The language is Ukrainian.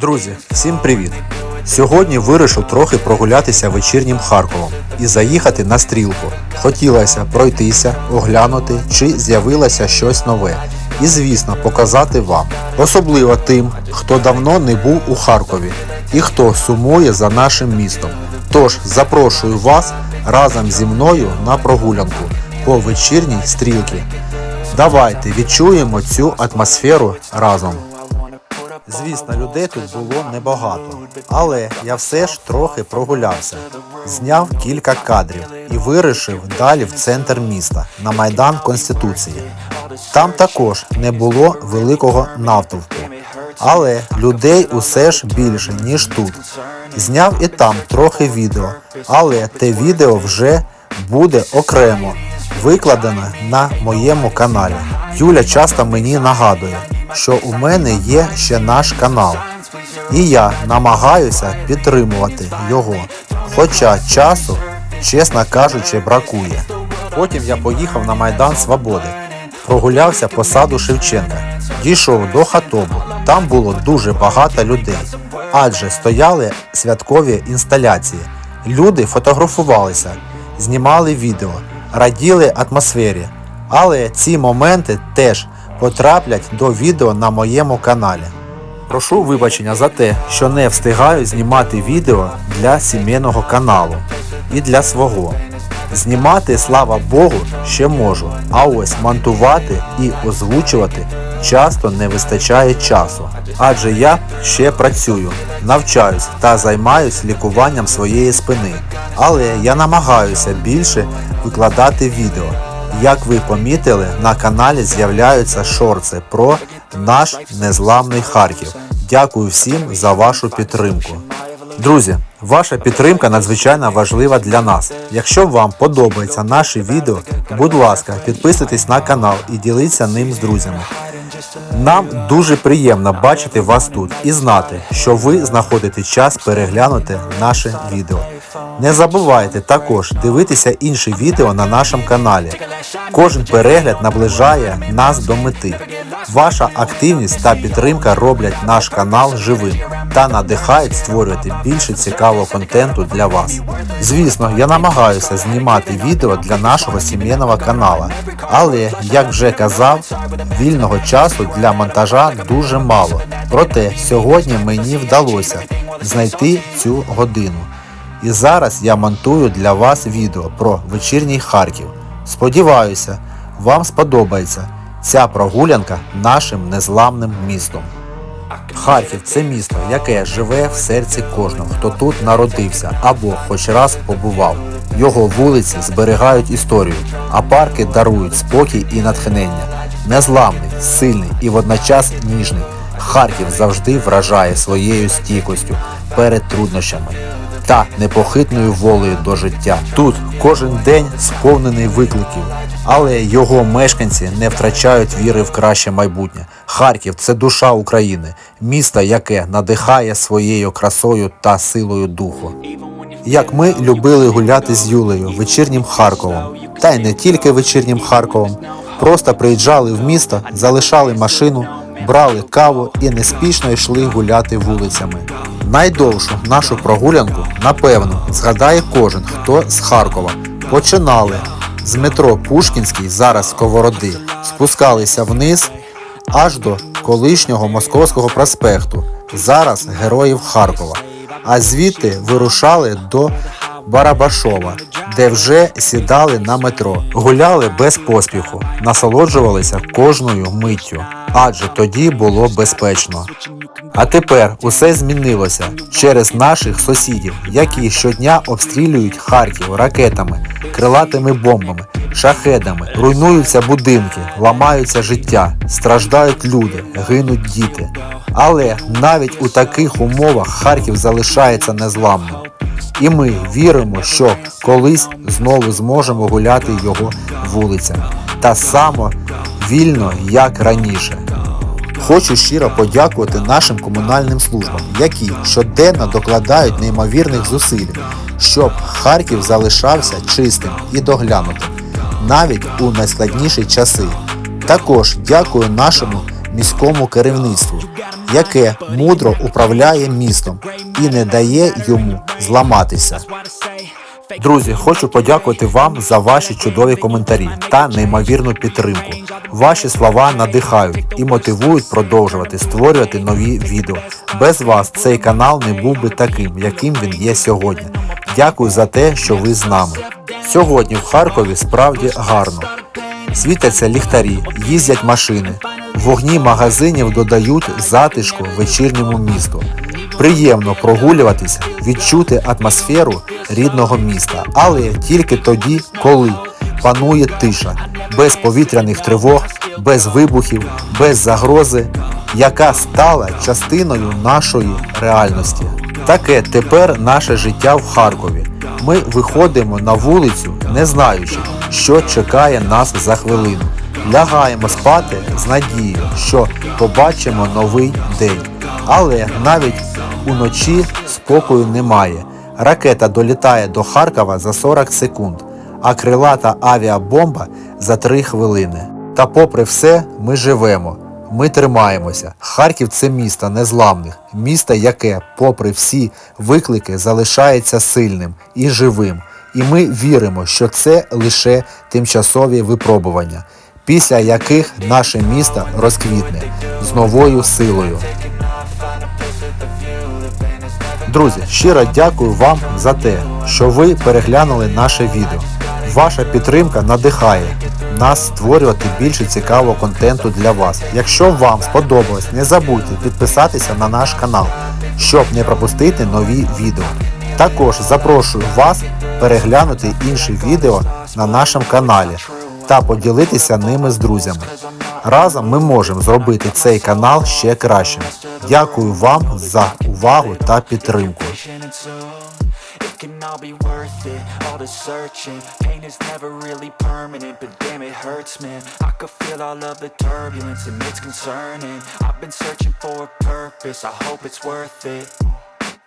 Друзі, всім привіт! Сьогодні вирішив трохи прогулятися вечірнім Харковом і заїхати на стрілку. Хотілося пройтися, оглянути, чи з'явилося щось нове. І, звісно, показати вам. Особливо тим, хто давно не був у Харкові і хто сумує за нашим містом. Тож запрошую вас разом зі мною на прогулянку по вечірній стрілці. Давайте відчуємо цю атмосферу разом. Звісно, людей тут було небагато, але я все ж трохи прогулявся, зняв кілька кадрів і вирішив далі в центр міста на Майдан Конституції. Там також не було великого натовпу, але людей усе ж більше, ніж тут. Зняв і там трохи відео, але те відео вже буде окремо викладено на моєму каналі. Юля часто мені нагадує, що у мене є ще наш канал. І я намагаюся підтримувати його. Хоча часу, чесно кажучи, бракує. Потім я поїхав на Майдан Свободи, прогулявся по саду Шевченка, дійшов до хатобу. Там було дуже багато людей, адже стояли святкові інсталяції. Люди фотографувалися, знімали відео, раділи атмосфері. Але ці моменти теж потраплять до відео на моєму каналі. Прошу вибачення за те, що не встигаю знімати відео для сімейного каналу і для свого. Знімати, слава Богу, ще можу, а ось монтувати і озвучувати часто не вистачає часу. Адже я ще працюю, навчаюсь та займаюсь лікуванням своєї спини. Але я намагаюся більше викладати відео. Як ви помітили, на каналі з'являються шорти про наш незламний Харків. Дякую всім за вашу підтримку. Друзі, ваша підтримка надзвичайно важлива для нас. Якщо вам подобається наше відео, будь ласка, підписуйтесь на канал і діліться ним з друзями. Нам дуже приємно бачити вас тут і знати, що ви знаходите час переглянути наше відео. Не забувайте також дивитися інші відео на нашому каналі. Кожен перегляд наближає нас до мети. Ваша активність та підтримка роблять наш канал живим та надихають створювати більше цікавого контенту для вас. Звісно, я намагаюся знімати відео для нашого сімейного каналу, але, як вже казав, вільного часу для монтажа дуже мало. Проте сьогодні мені вдалося знайти цю годину. І зараз я монтую для вас відео про вечірній Харків. Сподіваюся, вам сподобається ця прогулянка нашим незламним містом. Харків це місто, яке живе в серці кожного, хто тут народився або хоч раз побував. Його вулиці зберігають історію, а парки дарують спокій і натхнення. Незламний, сильний і водночас ніжний. Харків завжди вражає своєю стійкостю перед труднощами та непохитною волею до життя. Тут кожен день сповнений викликів, але його мешканці не втрачають віри в краще майбутнє. Харків це душа України, місто, яке надихає своєю красою та силою духу. Як ми любили гуляти з Юлею вечірнім Харковом, та й не тільки вечірнім Харковом, просто приїжджали в місто, залишали машину, брали каву і неспішно йшли гуляти вулицями. Найдовшу нашу прогулянку, напевно, згадає кожен, хто з Харкова. Починали з метро Пушкінський, зараз Сковороди, спускалися вниз аж до колишнього Московського проспекту, зараз Героїв Харкова. А звідти вирушали до Барабашова, де вже сідали на метро, гуляли без поспіху, насолоджувалися кожною миттю, адже тоді було безпечно. А тепер усе змінилося через наших сусідів, які щодня обстрілюють Харків ракетами, крилатими бомбами, шахедами, руйнуються будинки, ламаються життя, страждають люди, гинуть діти. Але навіть у таких умовах Харків залишається незламним. І ми віримо, що колись знову зможемо гуляти його вулицями. Та само вільно, як раніше. Хочу щиро подякувати нашим комунальним службам, які щоденно докладають неймовірних зусиль, щоб Харків залишався чистим і доглянутим, навіть у найскладніші часи. Також дякую нашому міському керівництву, яке мудро управляє містом і не дає йому зламатися. Друзі, хочу подякувати вам за ваші чудові коментарі та неймовірну підтримку. Ваші слова надихають і мотивують продовжувати створювати нові відео. Без вас цей канал не був би таким, яким він є сьогодні. Дякую за те, що ви з нами. Сьогодні в Харкові справді гарно. Світяться ліхтарі, їздять машини. Вогні магазинів додають затишку вечірньому місту. Приємно прогулюватися, відчути атмосферу рідного міста, але тільки тоді, коли панує тиша, без повітряних тривог, без вибухів, без загрози, яка стала частиною нашої реальності. Таке тепер наше життя в Харкові. Ми виходимо на вулицю, не знаючи, що чекає нас за хвилину. Лягаємо спати з надією, що побачимо новий день. Але навіть уночі спокою немає. Ракета долітає до Харкова за 40 секунд, а крилата авіабомба за 3 хвилини. Та попри все, ми живемо. Ми тримаємося. Харків це місто незламних, місто, яке, попри всі виклики, залишається сильним і живим. І ми віримо, що це лише тимчасові випробування, після яких наше місто розквітне з новою силою. Друзі, щиро дякую вам за те, що ви переглянули наше відео. Ваша підтримка надихає нас створювати більше цікавого контенту для вас. Якщо вам сподобалось, не забудьте підписатися на наш канал, щоб не пропустити нові відео. Також запрошую вас переглянути інші відео на нашому каналі та поділитися ними з друзями. Разом ми можемо зробити цей канал ще кращим. Дякую вам за увагу та підтримку. It be worth it. All the searching pain is never really permanent but damn it hurts man. I could feel all of the turbulence and it's concerning. I've been searching for a purpose i hope it's worth it